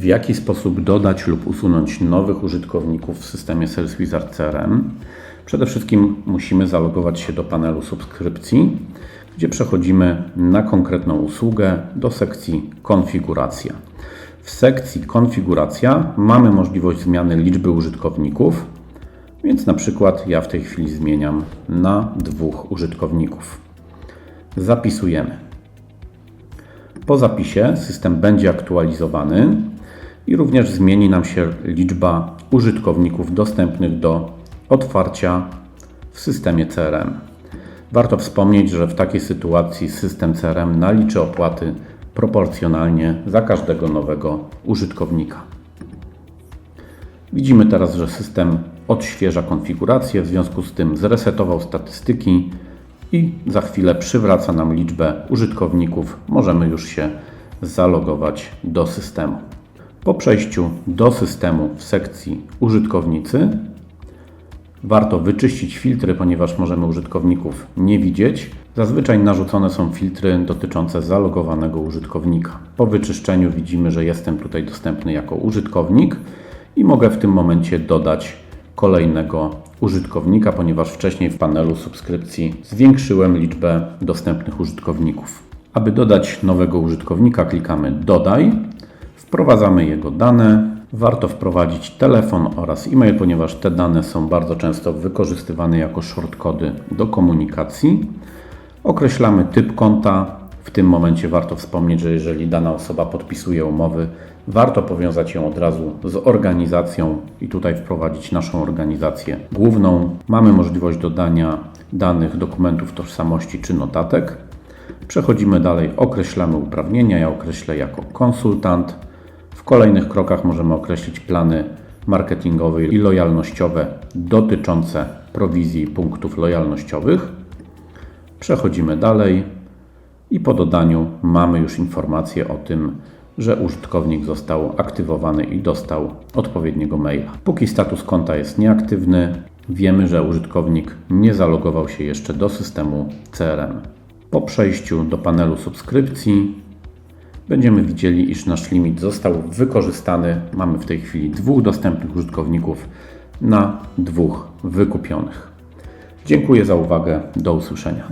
w jaki sposób dodać lub usunąć nowych użytkowników w systemie Sales Wizard CRM. Przede wszystkim musimy zalogować się do panelu subskrypcji, gdzie przechodzimy na konkretną usługę do sekcji konfiguracja. W sekcji konfiguracja mamy możliwość zmiany liczby użytkowników, więc na przykład ja w tej chwili zmieniam na dwóch użytkowników. Zapisujemy. Po zapisie system będzie aktualizowany i również zmieni nam się liczba użytkowników dostępnych do otwarcia w systemie CRM. Warto wspomnieć, że w takiej sytuacji system CRM naliczy opłaty proporcjonalnie za każdego nowego użytkownika. Widzimy teraz, że system odświeża konfigurację, w związku z tym zresetował statystyki i za chwilę przywraca nam liczbę użytkowników. Możemy już się zalogować do systemu. Po przejściu do systemu w sekcji użytkownicy warto wyczyścić filtry, ponieważ możemy użytkowników nie widzieć. Zazwyczaj narzucone są filtry dotyczące zalogowanego użytkownika. Po wyczyszczeniu widzimy, że jestem tutaj dostępny jako użytkownik i mogę w tym momencie dodać kolejnego użytkownika, ponieważ wcześniej w panelu subskrypcji zwiększyłem liczbę dostępnych użytkowników. Aby dodać nowego użytkownika, klikamy Dodaj, wprowadzamy jego dane. Warto wprowadzić telefon oraz e-mail, ponieważ te dane są bardzo często wykorzystywane jako shortcody do komunikacji. Określamy typ konta. W tym momencie warto wspomnieć, że jeżeli dana osoba podpisuje umowy, warto powiązać ją od razu z organizacją i tutaj wprowadzić naszą organizację główną. Mamy możliwość dodania danych dokumentów tożsamości czy notatek. Przechodzimy dalej, określamy uprawnienia. Ja określę jako konsultant. W kolejnych krokach możemy określić plany marketingowe i lojalnościowe dotyczące prowizji punktów lojalnościowych. Przechodzimy dalej i po dodaniu mamy już informację o tym, że użytkownik został aktywowany i dostał odpowiedniego maila. Póki status konta jest nieaktywny, wiemy, że użytkownik nie zalogował się jeszcze do systemu CRM. Po przejściu do panelu subskrypcji będziemy widzieli, iż nasz limit został wykorzystany. Mamy w tej chwili dwóch dostępnych użytkowników na dwóch wykupionych. Dziękuję za uwagę. Do usłyszenia.